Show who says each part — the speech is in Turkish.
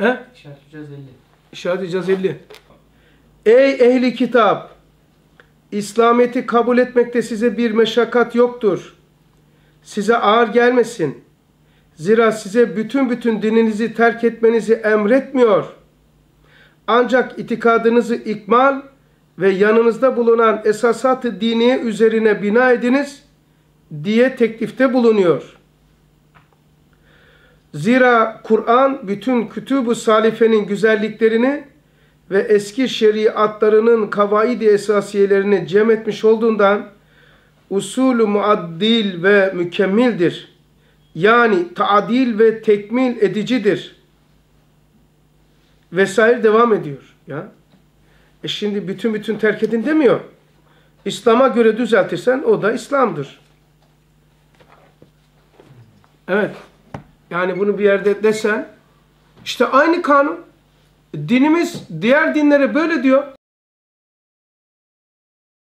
Speaker 1: He?
Speaker 2: İşaret 150.
Speaker 1: İşaret cazelli. Ey ehli kitap! İslamiyet'i kabul etmekte size bir meşakkat yoktur. Size ağır gelmesin. Zira size bütün bütün dininizi terk etmenizi emretmiyor. Ancak itikadınızı ikmal ve yanınızda bulunan esasat-ı diniye üzerine bina ediniz diye teklifte bulunuyor. Zira Kur'an bütün kütüb-ü salifenin güzelliklerini ve eski şeriatlarının kavaidi esasiyelerini cem etmiş olduğundan usulü muaddil ve mükemmildir. Yani taadil ve tekmil edicidir. Vesaire devam ediyor. Ya. E şimdi bütün bütün terk edin demiyor. İslam'a göre düzeltirsen o da İslam'dır. Evet. Yani bunu bir yerde desen işte aynı kanun. Dinimiz diğer dinlere böyle diyor.